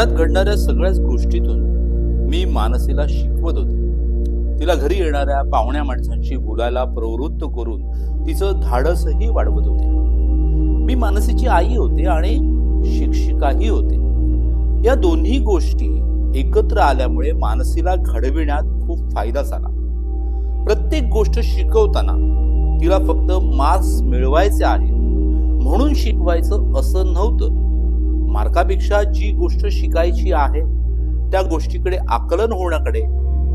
घरात घडणाऱ्या सगळ्याच गोष्टीतून मी मानसीला शिकवत होते. तिला घरी येणाऱ्या पाहुण्या माणसांशी बोलायला प्रवृत्त करून तिचं धाडसही वाढवत होते. मी मानसीची आई होते आणि शिक्षिकाही होते. या दोन्ही गोष्टी एकत्र आल्यामुळे मानसीला घडविण्यात खूप फायदा झाला. प्रत्येक गोष्ट शिकवताना तिला फक्त मार्क्स मिळवायचे आहेत म्हणून शिकवायचं असं नव्हतं. मार्कापेक्षा जी गोष्ट शिकायची आहे त्या गोष्टीकडे आकलन होण्याकडे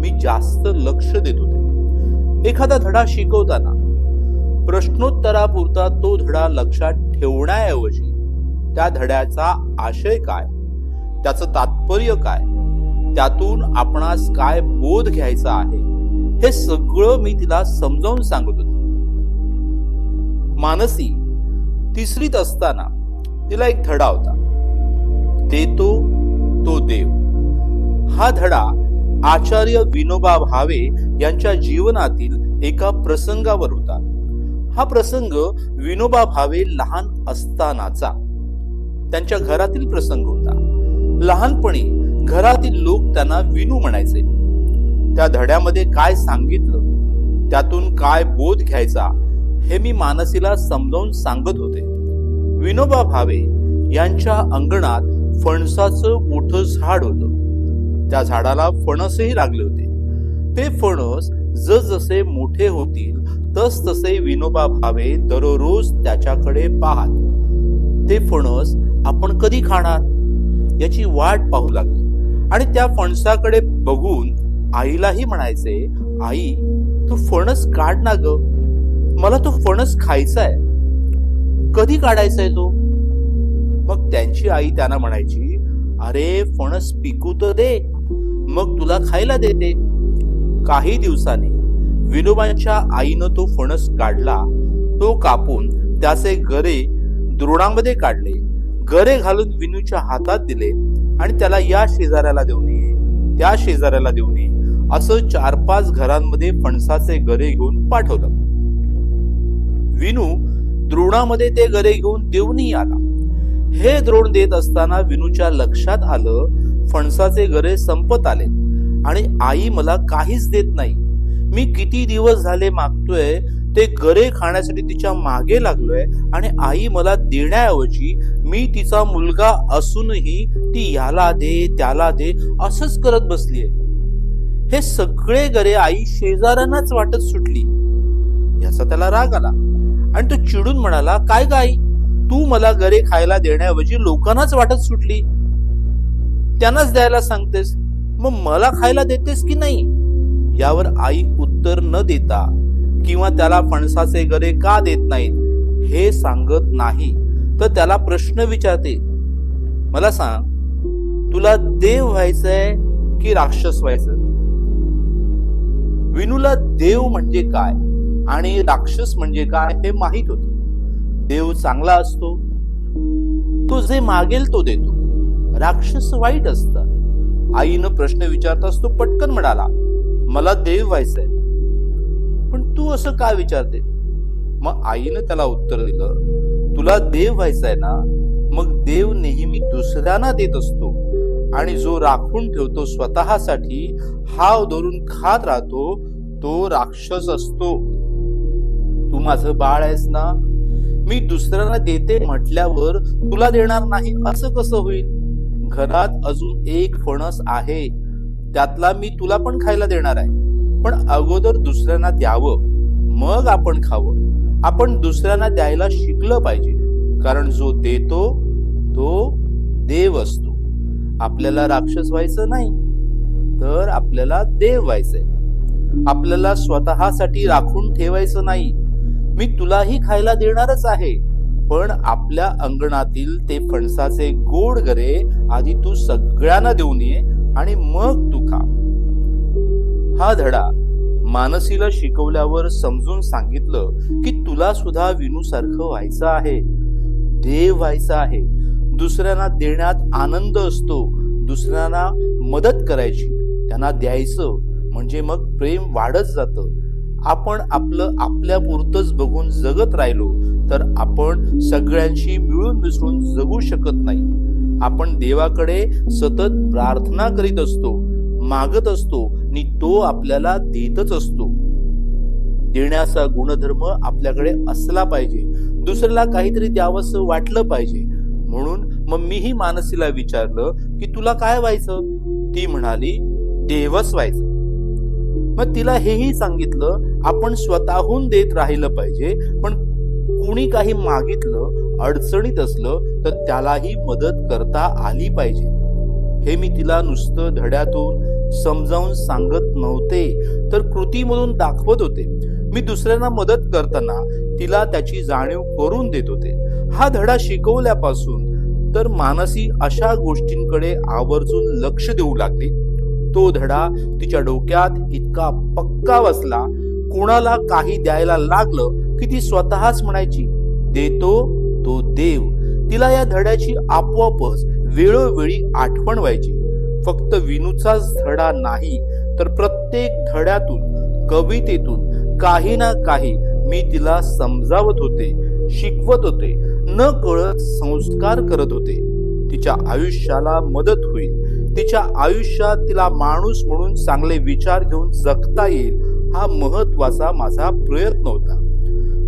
मी जास्त लक्ष देत होते. एखादा धडा शिकवताना प्रश्नोत्तरापुरता तो धडा लक्षात ठेवण्याऐवजी त्या धड्याचा आशय काय त्याचं तात्पर्य काय त्यातून आपणास काय बोध घ्यायचा आहे हे सगळं मी तिला समजावून सांगत होते. मानसी तिसरीत असताना तिला एक धडा होता. देतो तो देव. हा धडा आचार्य विनोबा भावे यांच्या जीवनातील एका प्रसंगावर होता. हा प्रसंग विनोबा भावे लहान असतानाचा. त्यांच्या घरातील प्रसंग होता. लहानपणी घरातील लोक त्यांना विनू म्हणायचे. त्या धड्यामध्ये काय सांगितलं? त्यातून काय बोध घ्यायचा? हे मी मानसीला समजावून सांगत होते. विनोबा भावे यांच्या अंगणात फणसाचं मोठं झाड होतं. त्या झाडाला फणसही लागले होते. ते फणस जसजसे मोठे होतील तस तसे विनोबा भावे दररोज त्याच्याकडे पाहत. ते फणस आपण कधी खाणार? याची वाट पाहू लागली. आणि त्या फणसाकडे बघून आईलाही म्हणायचे आई तू फणस काढ ना ग. मला तो फणस खायचा आहे कधी काढायचा आहे तो? मग त्यांची आई त्यांना म्हणायची अरे फणस पिकू तर दे मग तुला खायला देते. काही दिवसांनी विनोबांच्या आईनं तो फणस काढला तो कापून त्याचे गरे द्रोणामध्ये काढले गरे घालून विनूच्या हातात दिले आणि त्याला या शेजाऱ्याला देऊन ये त्या शेजाऱ्याला देऊन ये असं चार पाच घरांमध्ये फणसाचे गरे घेऊन पाठवलं. विनू द्रोणामध्ये ते गरे घेऊन देऊनही आला. हे द्रोण देत असताना विनूच्या लक्षात आलं फणसाचे गरे संपत आले आणि आई मला काहीच देत नाही. मी किती दिवस झाले मागतोय ते गरे खाण्यासाठी तिच्यामागे लागलोय आणि आई मला देण्याऐवजी मी तिचा मुलगा असूनही ती याला दे त्याला दे असंच करत बसलीये. हे सगळे गरे आई शेजाऱ्यांनाच वाटत सुटली. याचा त्याला राग आला. आणि तो चिडून म्हणाला काय गाई तू मला गरे खायला देण्याऐवजी लोकांनाच वाटत सुटली. त्यांनाच द्यायला सांगतेस. मग मला खायला देतेस की नाही? यावर आई उत्तर न देता किंवा त्याला फणसाचे गरे का देत नाहीत हे सांगत नाही तर त्याला प्रश्न विचारते. मला सांग तुला देव व्हायचंय की राक्षस व्हायचं? विनूला देव म्हणजे काय आणि राक्षस म्हणजे काय हे माहीत होते. देव चांगला असतो. तो जे मागेल तो देतो. राक्षस वाईट असतात आईनं प्रश्न विचारताच तो पटकन म्हणाला मला देव व्हायचंय. पण तू असं का विचारते? मग आईनं त्याला उत्तर दिलं तुला देव व्हायचंय ना मग देव नेहमी दुसऱ्यांना देत असतो. आणि जो राखून ठेवतो स्वतःसाठी हाव धरून खात राहतो तो राक्षस असतो. तू माझं बाळ आहेस ना मी दुसऱ्यांना देते म्हटल्यावर तुला देणार नाही असं कसं होईल? घरात अजून एक फणस आहे त्यातला मी तुला पण खायला देणार आहे. पण अगोदर दुसऱ्यांना द्यावं मग आपण खावं. आपण दुसऱ्यांना द्यायला शिकलं पाहिजे कारण जो देतो तो देव असतो. आपल्याला राक्षस व्हायचं नाही तर आपल्याला देव व्हायचंय. आपल्याला स्वतःसाठी राखून ठेवायचं नाही मी तुलाही खायला देणारच आहे. पण आपल्या अंगणातील ते फणसाचे गोड गरे आधी तू सगळ्यांना देऊन ये आणि मग तू खा. हा धडा मानसीला शिकवल्यावर समजून सांगितलं की तुला सुद्धा विनू सारखं व्हायचं आहे. देव व्हायचं आहे. दुसऱ्यांना देण्यात आनंद असतो. दुसऱ्यांना मदत करायची. त्यांना द्यायचं. म्हणजे मग प्रेम वाढत जातं. आपण आपलं आपल्यापुरतंच बघून जगत राहिलो तर आपण सगळ्यांशी मिळून मिसळून जगू शकत नाही. आपण देवाकडे सतत प्रार्थना करीत असतो मागत असतो आणि तो आपल्याला देतच असतो. देण्याचा गुणधर्म आपल्याकडे असला पाहिजे दुसऱ्याला काहीतरी द्यावंसं वाटलं पाहिजे. म्हणून मग मीही मानसीला विचारलं की तुला काय व्हायचं? ती म्हणाली देवच व्हायचं. मग तिला हेही सांगितलं आपण स्वतःहून देत राहिलं पाहिजे. पण कुणी काही मागितलं अडचणीत असलं तर त्यालाही मदत करता आली पाहिजे. हे मी तिला नुसतं धड्यातून समजावून सांगत नव्हते तर कृतीमधून दाखवत होते. मी दुसऱ्यांना मदत करताना तिला त्याची जाणीव करून देत होते. हा धडा शिकवल्यापासून तर मानसी अशा गोष्टींकडे आवर्जून लक्ष देऊ लागली. तो धडा तिच्या डोक्यात इतका पक्का बसला कुणाला काही द्यायला लागलं की ती स्वतःच म्हणायची देतो तो देव. तिला या धड्याची आपोआपच वेळोवेळी आठवण व्हायची. फक्त विनूचाच धडा नाही तर प्रत्येक धड्यातून कवितेतून काही ना काही मी तिला समजावत होते शिकवत होते न कळत संस्कार करत होते. तिच्या आयुष्याला मदत होईल. तिच्या आयुष्यात तिला माणूस म्हणून चांगले विचार घेऊन जगता येईल हा महत्त्वाचा माझा प्रयत्न होता.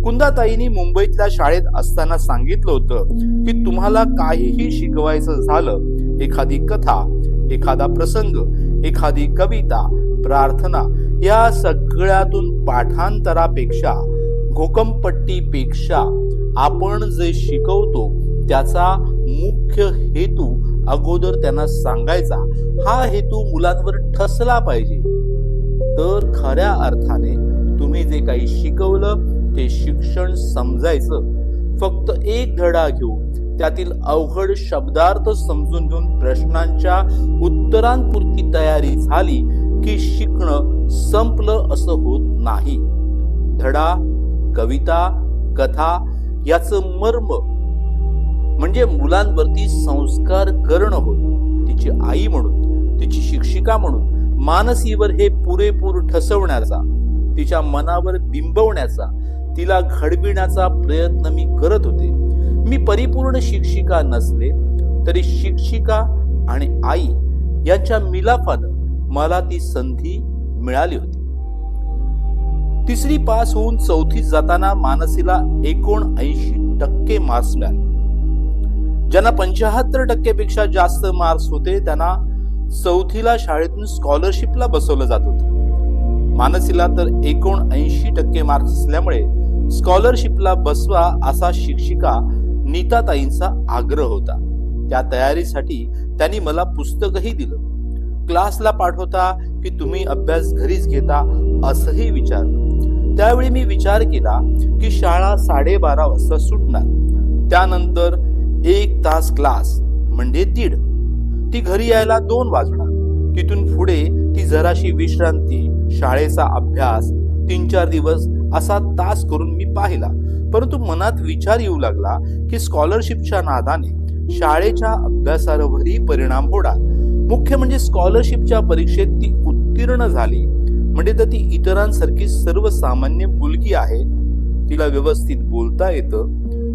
कुंदाताईंनी मुंबईतल्या शाळेत असताना सांगितलं होतं की तुम्हाला काहीही शिकवायचं झालं एखादी कथा एखादा प्रसंग एखादी कविता प्रार्थना या सगळ्यातून पाठांतरापेक्षा घोकमपट्टीपेक्षा आपण जे शिकवतो त्याचा मुख्य हेतू अगोदर त्यांना सांगायचा. हा हेतू मुलांवर ठसला पाहिजे. तर खऱ्या अर्थाने तुम्ही जे काही शिकवलं ते शिक्षण समजायचं. फक्त एक धडा घेऊन त्यातील अवघड शब्दार्थ समजून घेऊन प्रश्नांच्या उत्तरांपुरती तयारी झाली की शिकणं संपलं असं होत नाही. धडा कविता कथा याचं मर्म म्हणजे मुलांवरती संस्कार करणं होय. तिची आई म्हणून तिची शिक्षिका म्हणून मानसीवर हे पुरेपूर ठसवण्याचा तिच्या मनावर बिंबवण्याचा तिला घडविण्याचा प्रयत्न मी करत होते. मी परिपूर्ण शिक्षिका नसले तरी शिक्षिका आणि आई यांच्या मिलाफानं मला ती संधी मिळाली होती. तिसरी पास होऊन चौथीत जाताना मानसीला एकोणऐंशी टक्के मार्क्स मिळाले. ज्यांना पंचाहत्तर टक्केपेक्षा जास्त मार्क्स होते त्यांना चौथीला शाळेतून स्कॉलरशिपला बसवलं जात होतं. मानसीला तर एकोणऐंशी टक्के मार्क्स असल्यामुळे स्कॉलरशिपला बसवा असा शिक्षिका नीताताईंचा आग्रह होता. त्या तयारीसाठी त्यांनी मला पुस्तकही दिलं. क्लासला पाठवता की तुम्ही अभ्यास घरीच घेता असंही विचारलं. त्यावेळी मी विचार केला की शाळा साडेबारा वाजता सुटणार. त्यानंतर एक तास क्लास म्हणजे दीड. ती घरी यायला दोन वाजणार. तिथून पुढे ती जराशी विश्रांती शाळेचा अभ्यास तीन चार दिवस असा तास करून मी पाहिला. परंतु मनात विचार येऊ लागला की स्कॉलरशिपच्या नादाने शाळेच्या अभ्यासावरही परिणाम होणार. मुख्य म्हणजे स्कॉलरशिपच्या परीक्षेत ती उत्तीर्ण झाली. म्हणजे तर ती इतरांसारखी सर्वसामान्य मुलगी आहे. तिला व्यवस्थित बोलता येतं.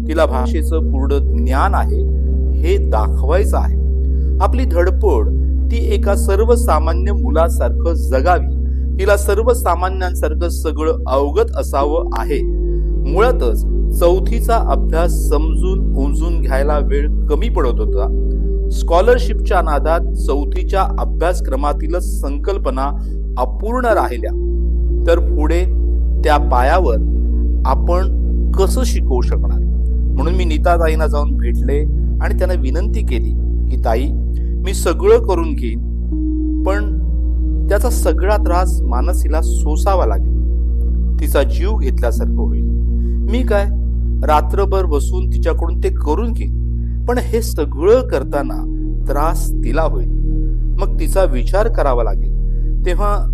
तिला भाषेचं पूर्ण ज्ञान आहे. हे दाखवायचं आहे. आपली धडपड ती एका सर्वसामान्य मुलासारखं जगावी. तिला सर्वसामान्यांसारखं सगळं अवगत असावं आहे. मुळातच चौथीचा अभ्यास समजून उमजून घ्यायला वेळ कमी पडत होता. स्कॉलरशिपच्या नादात चौथीच्या अभ्यासक्रमातीलच संकल्पना अपूर्ण राहिल्या. तर पुढे त्या पायावर आपण कसं शिकवू शकणार? म्हणून मी नीताताईंना जाऊन भेटले आणि त्यांना विनंती केली की ताई मी सगळं करून घेईन. पण त्याचा सगळा त्रास मानसीला सोसावा लागेल. तिचा जीव घेतल्यासारखं होईल. मी काय रात्रभर बसून तिच्याकडून ते करून घेईन. पण हे सगळं करताना त्रास तिला होईल. मग तिचा विचार करावा लागेल. तेव्हा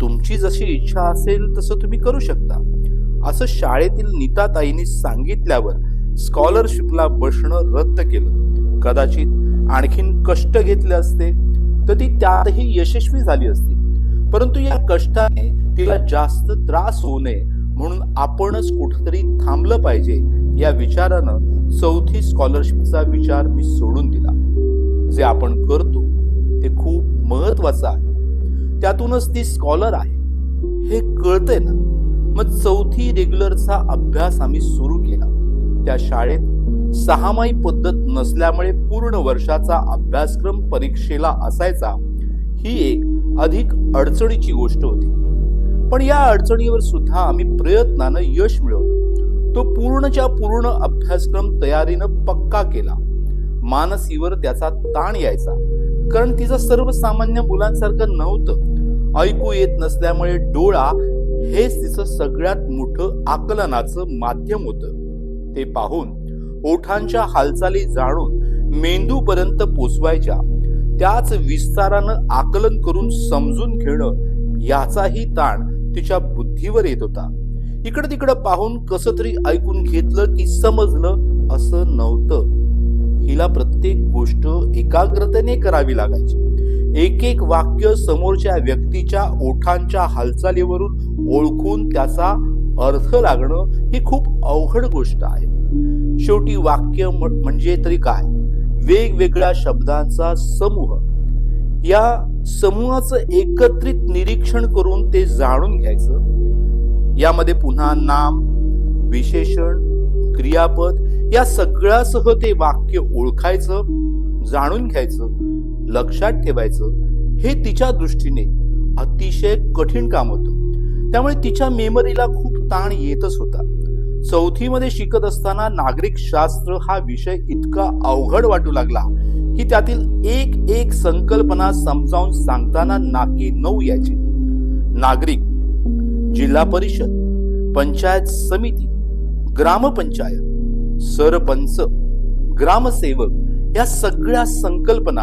तुमची जशी इच्छा असेल तसं तुम्ही करू शकता. असं शाळेतील नीताताईंनी सांगितल्यावर स्कॉलरशिपला बसणं रद्द केलं. कदाचित आणखीन कष्ट घेतले असते तर ती त्यातही यशस्वी झाली असती. परंतु या कष्टाने तिला जास्त त्रास होऊ नये म्हणून आपणच कुठेतरी थांबलं पाहिजे या विचारानं चौथी स्कॉलरशिपचा विचार मी सोडून दिला. जे आपण करतो ते खूप महत्वाचं आहे. त्यातूनच ती स्कॉलर आहे. हे कळतंय ना? मग चौथी रेग्युलरचा अभ्यास आम्ही सुरू केला. त्या शाळेत सहामाही पद्धत नसल्यामुळे पूर्ण वर्षाचा अभ्यासक्रम परीक्षेला असायचा ही एक अधिक अडचणीची गोष्ट होती. पण या अडचणीवर सुद्धा आम्ही प्रयत्नानं यश मिळवलं. तो पूर्णच्या पूर्ण अभ्यासक्रम तयारीनं पक्का केला. मानसीवर त्याचा ताण यायचा. कारण तिचं सर्वसामान्य मुलांसारखं नव्हतं. ऐकू येत नसल्यामुळे डोळा हेच तिचं सगळ्यात मोठं आकलनाचं माध्यम होतं. ते पाहून ओठांच्या हालचाली जाणून मेंदूपर्यंत पोचवायच्या. त्याच विस्तारानं आकलन करून समजून घेणं याचाही ताण तिच्या बुद्धीवर येत होता. इकडं तिकडं पाहून कसं तरी ऐकून घेतलं की समजलं असं नव्हतं. हिला प्रत्येक गोष्ट एकाग्रतेने करावी लागायची. एक एक वाक्य समोरच्या व्यक्तीच्या ओठांच्या हालचालीवरून ओळखून त्याचा अर्थ लागणं ही खूप अवघड गोष्ट आहे. शेवटी वाक्य म्हणजे तरी काय? वेगवेगळ्या शब्दांचा समूह. या समूहाचं एकत्रित निरीक्षण करून ते जाणून घ्यायचं. यामध्ये पुन्हा नाम विशेषण क्रियापद या सगळ्यासह ते वाक्य ओळखायचं जाणून घ्यायचं लक्षात ठेवायचं हे तिच्या दृष्टीने अतिशय कठीण काम होतं. त्यामुळे तिच्या मेमरीला खूप ताण येतच होता. चौथीमध्ये शिकत असताना नागरिक शास्त्र हा विषय इतका अवघड वाटू लागला की त्यातील एक एक संकल्पना समजावून सांगताना नाकी नऊ यायची. नागरिक जिल्हा परिषद पंचायत समिती ग्रामपंचायत सरपंच ग्रामसेवक या सगळ्या संकल्पना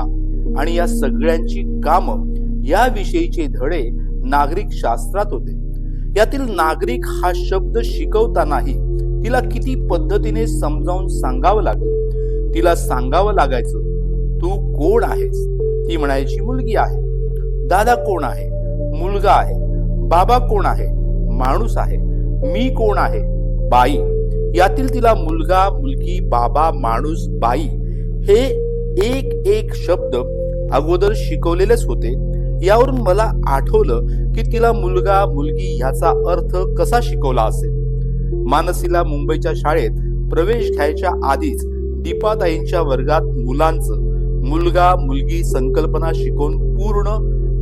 आणि या सगळ्यांची कामं याविषयीचे धडे नागरिक शास्त्रात होते. यातील नागरिक हा शब्द शिकवतानाही तिला किती पद्धतीने समजावून सांगावं लागलं? तिला सांगावं लागायचं तू कोण आहेस? ती म्हणायची मुलगी आहे. दादा कोण आहे? मुलगा आहे. बाबा कोण आहे? माणूस आहे. मी कोण आहे? बाई. यातील तिला मुलगा मुलगी बाबा माणूस बाई हे एक एक शब्द अगोदर शिकवलेलेच होते. यावरून मला आठवलं की तिला मुलगा मुलगी ह्याचा अर्थ कसा शिकवला असेल. मानसीला मुंबईच्या शाळेत प्रवेश घ्यायच्या आधीच दीपाताईंच्या वर्गात मुलांचं मुलगा मुलगी संकल्पना शिकवून पूर्ण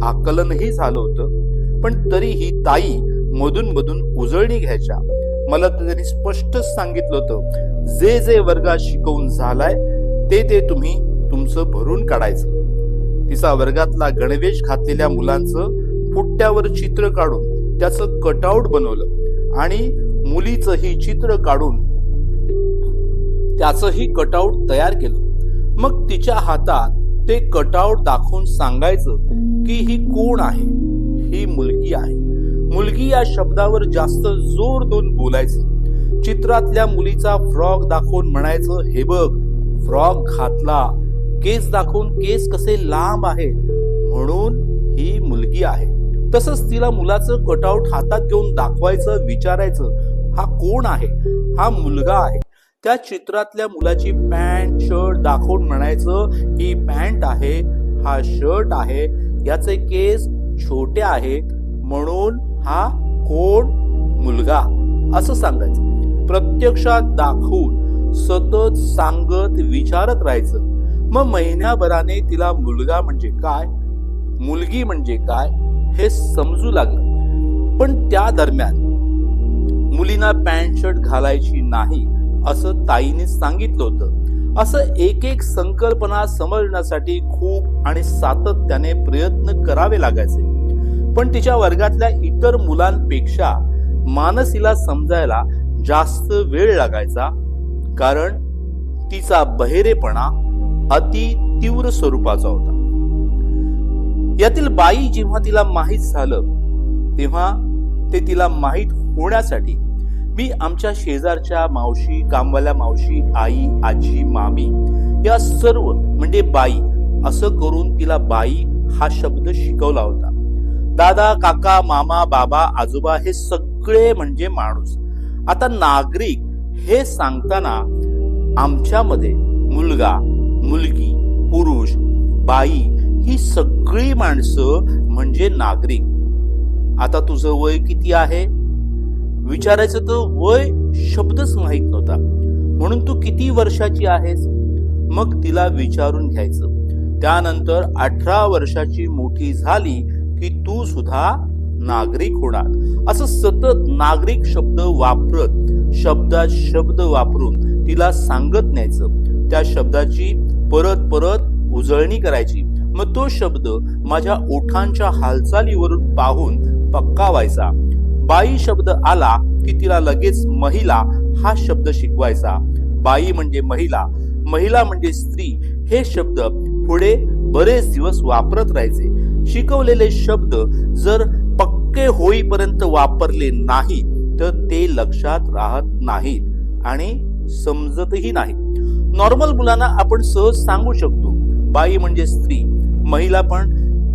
आकलनही झालं होतं. पण तरीही ताई मधून मधून उजळणी घ्यायच्या. मला तर त्यांनी स्पष्टच सांगितलं होतं जे जे वर्गात शिकवून झालाय ते ते तुम्ही तुमचं भरून काढायचं. तिचा वर्गातला गणवेश घातलेल्या मुलांचं फुट्ट्यावर चित्र काढून त्याचं कटआउट बनवलं आणि मुलीचंही चित्र काढून त्याचंही कटआउट तयार केलं. मग तिच्या हातात ते कटआउट दाखवून सांगायचं की ही कोण आहे? ही मुलगी आहे. मुलगी या शब्दावर जास्त जोर देऊन बोलायचं. चित्रातल्या मुलीचा फ्रॉक दाखवून म्हणायचं हे बघ फ्रॉक घातला. केस दाखवून केस कसे लांब आहे म्हणून ही मुलगी आहे. तसंच तिला मुलाचं कटआउट हातात घेऊन दाखवायचं विचारायचं. हा कोण आहे? हा मुलगा आहे. त्या चित्रातल्या मुलाची पॅन्ट शर्ट दाखवून म्हणायचं ही पॅन्ट आहे हा शर्ट आहे याचे केस छोटे आहेत म्हणून हा कोण मुलगा? असं सांगायचं. प्रत्यक्षात दाखवून सतत सांगत विचारत राहायचं. मग महिन्याभराने तिला मुलगा म्हणजे काय मुलगी म्हणजे काय हे समजू लागलं. पण त्या दरम्यान मुलींना पॅन्ट शर्ट घालायची नाही असं ताईने सांगितलं होतं. असं एक एक संकल्पना समजण्यासाठी खूप आणि सातत्याने प्रयत्न करावे लागायचे. पण तिच्या वर्गातल्या इतर मुलांपेक्षा मानसीला समजायला जास्त वेळ लागायचा कारण तिचा बहिरेपणा अति तीव्र स्वरूपाचा होता. यातील बाई जेव्हा तिला माहीत झालं तेव्हा ते तिला माहीत होण्यासाठी मी आमच्या शेजारच्या मावशी कामवाल्या मावशी आई आजी मामी या सर्व म्हणजे बाई असं करून तिला बाई हा शब्द शिकवला होता. दादा काका मामा बाबा आजोबा हे सगळे म्हणजे माणूस. आता नागरिक हे सांगताना आमच्यामध्ये मुलगा मुलगी पुरुष बाई ही सगळी माणसं म्हणजे नागरिक. आता तुझं वय किती आहे? विचारायचं तर वय शब्दच माहीत नव्हता. म्हणून तू किती वर्षाची आहेस? मग तिला विचारून घ्यायचं. त्यानंतर अठरा वर्षाची मोठी झाली की तू सुद्धा नागरिक होणार. असं सतत नागरिक शब्द वापरत शब्दात शब्द वापरून तिला सांगत न्यायचं. त्या शब्दाची परत परत उजळणी करायची. मग तो शब्द माझ्या ओठांच्या हालचालीवरून पाहून पक्का व्हायचा. बाई शब्द आला की तिला लगेच महिला हा शब्द शिकवायचा. बाई म्हणजे महिला महिला म्हणजे स्त्री हे शब्द पुढे बरेच दिवस वापरत राहायचे. शिकवलेले शब्द जर पक्के होईपर्यंत वापरले नाही तर ते लक्षात राहत नाहीत आणि समजतही नाही नॉर्मल मुलांना आपण सहज सांगू शकतो बाई म्हणजे स्त्री महिला पण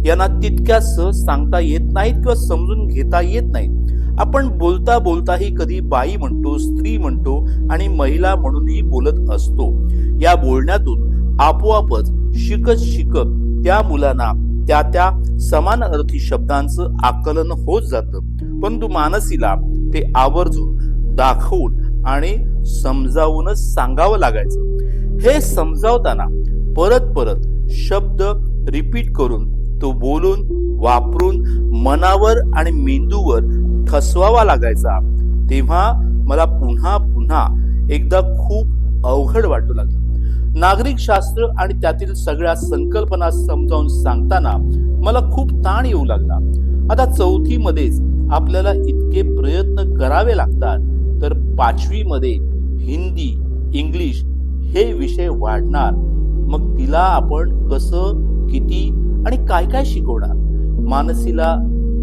यांना तितक्या सहज सांगता येत नाहीत किंवा समजून घेता येत नाहीत. आपण बोलता बोलताही कधी बाई म्हणतो स्त्री म्हणतो आणि महिला म्हणूनही बोलत असतो. या बोलण्यातून आपोआपच शिकत शिकत त्या मुलांना त्या त्या समान अर्थी शब्दांचं आकलन होत जातं. परंतु मानसीला ते आवर्जून दाखवून आणि समजावूनच सांगावं लागायचं. हे समजावताना परत परत शब्द रिपीट करून तो बोलून वापरून मनावर आणि मेंदूवर ठसवावा लागायचा तेव्हा मला पुन्हा पुन्हा एकदा खूप अवघड वाटू लागलं. नागरिक शास्त्र आणि त्यातील सगळ्या संकल्पना समजावून सांगताना मला खूप ताण येऊ लागला. आता चौथी मध्येच आपल्याला इतके प्रयत्न करावे लागतात तर पाचवी मध्ये हिंदी इंग्लिश हे विषय वाढणार. मग तिला आपण कसं किती आणि काय काय शिकवणार? मानसीला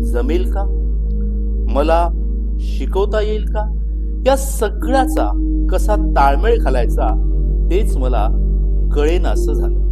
जमेल का? मला शिकवता येईल का? या सगळ्याचा कसा ताळमेळ घालायचा तेच मला कळेनासं झालं.